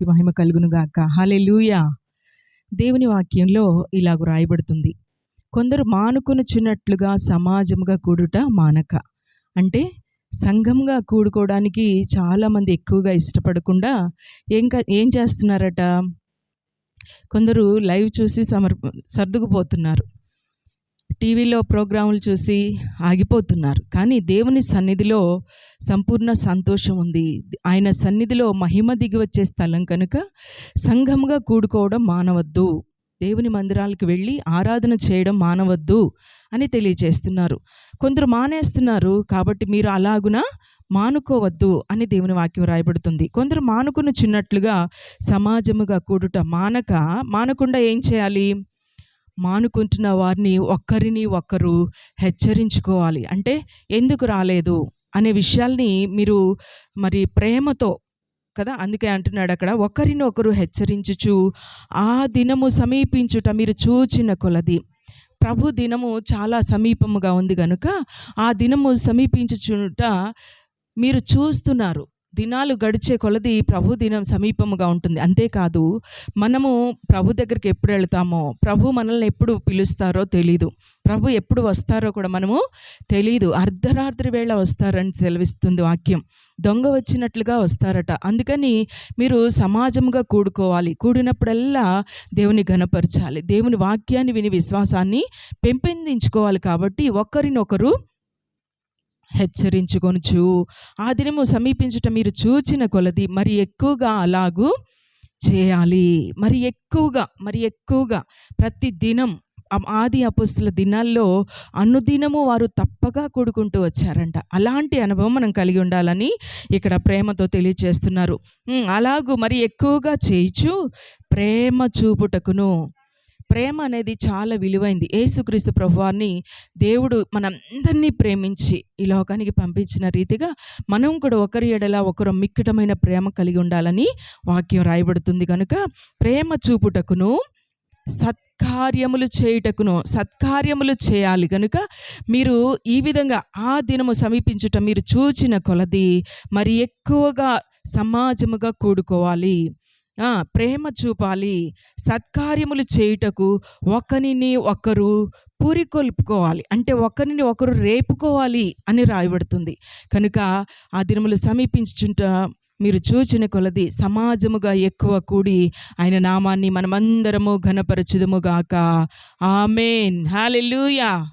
నామానికి మహిమ కలుగును గాక. లూయా దేవుని వాక్యంలో ఇలాగ రాయబడుతుంది. కొందరు మానుకొనుచున్నట్లుగా సమాజముగా కూడుట మానక. అంటే సంఘంగా కూడుకోవడానికి చాలామంది ఎక్కువగా ఇష్టపడకుండా ఏం ఏం చేస్తున్నారట? కొందరు లైవ్ చూసి సమర్ సర్దుకుపోతున్నారు. టీవీలో ప్రోగ్రాములు చూసి ఆగిపోతున్నారు. కానీ దేవుని సన్నిధిలో సంపూర్ణ సంతోషం ఉంది. ఆయన సన్నిధిలో మహిమ దిగి వచ్చే స్థలం కనుక సంఘంగా కూడుకోవడం మానవద్దు. దేవుని మందిరాలకు వెళ్ళి ఆరాధన చేయడం మానవద్దు అని తెలియజేస్తున్నారు కొందరు మానేస్తున్నారు కాబట్టి మీరు అలాగున మానుకోవద్దు అని దేవుని వాక్యం రాయబడుతుంది. కొందరు మానుకుని చిన్నట్లుగా సమాజముగా కూడుట మానక మానకుండా ఏం చేయాలి? మానుకుంటున్న వారిని ఒక్కరిని ఒక్కరు హెచ్చరించుకోవాలి. అంటే ఎందుకు రాలేదు అనే విషయాల్ని మీరు మరి ప్రేమతో కదా అందుకే అంటున్నాడు అక్కడ ఒకరిని ఒకరు హెచ్చరించుచు ఆ దినము సమీపించుట మీరు చూచిన కొలది. ప్రభు దినము చాలా సమీపముగా ఉంది కనుక ఆ దినము సమీపించుచుట మీరు చూస్తున్నారు. దినాలు గడిచే కొలది ప్రభు దినం సమీపముగా ఉంటుంది. అంతేకాదు మనము ప్రభు దగ్గరికి ఎప్పుడు వెళ్తామో ప్రభు మనల్ని ఎప్పుడు పిలుస్తారో తెలీదు. ప్రభు ఎప్పుడు వస్తారో కూడా మనము తెలీదు. అర్ధరాత్రి వేళ వస్తారని సెలవిస్తుంది వాక్యం. దొంగ వచ్చినట్లుగా వస్తారట. అందుకని మీరు సమాజంగా కూడుకోవాలి. కూడినప్పుడల్లా దేవుని గనపరచాలి దేవుని వాక్యాన్ని విని విశ్వాసాన్ని పెంపొందించుకోవాలి కాబట్టి ఒకరినొకరు హెచ్చరించుకొనుచు. ఆ దినము సమీపించుట మీరు చూచిన కొలది మరి ఎక్కువగా అలాగూ చేయాలి. మరి ఎక్కువగా మరి ఎక్కువగా ప్రతి దినం ఆది అపుస్తుల దినాల్లో అనుదినము వారు తప్పగా కూడుకుంటూ వచ్చారంట. అలాంటి అనుభవం మనం కలిగి ఉండాలని ఇక్కడ ప్రేమతో తెలియజేస్తున్నారు అలాగూ మరి ఎక్కువగా చేయిచు ప్రేమ చూపుటకును. ప్రేమ అనేది చాలా విలువైంది. ఏసుక్రీస్తు ప్రభువాన్ని దేవుడు మనందరినీ ప్రేమించి ఈ లోకానికి పంపించిన రీతిగా మనం కూడా ఒకరి ఎడల ఒకరు మిక్కటమైన ప్రేమ కలిగి ఉండాలని వాక్యం రాయబడుతుంది కనుక ప్రేమ చూపుటకును సత్కార్యములు చేయుటకును సత్కార్యములు చేయాలి కనుక మీరు ఈ విధంగా ఆ దినము సమీపించుట మీరు చూచిన కొలది మరి ఎక్కువగా సమాజముగా కూడుకోవాలి. ప్రేమ చూపాలి. సత్కార్యములు చేయుటకు ఒకరిని ఒకరు పూరికొల్పుకోవాలి అంటే ఒకరిని ఒకరు రేపుకోవాలి అని రాయబడుతుంది. కనుక ఆ దినములు సమీపించుచుంట మీరు చూచిన కొలది సమాజముగా ఎక్కువ కూడి ఆయన నామాన్ని మనమందరము ఘనపరచుదుముగాక ఆమెన్. హాలెలూయా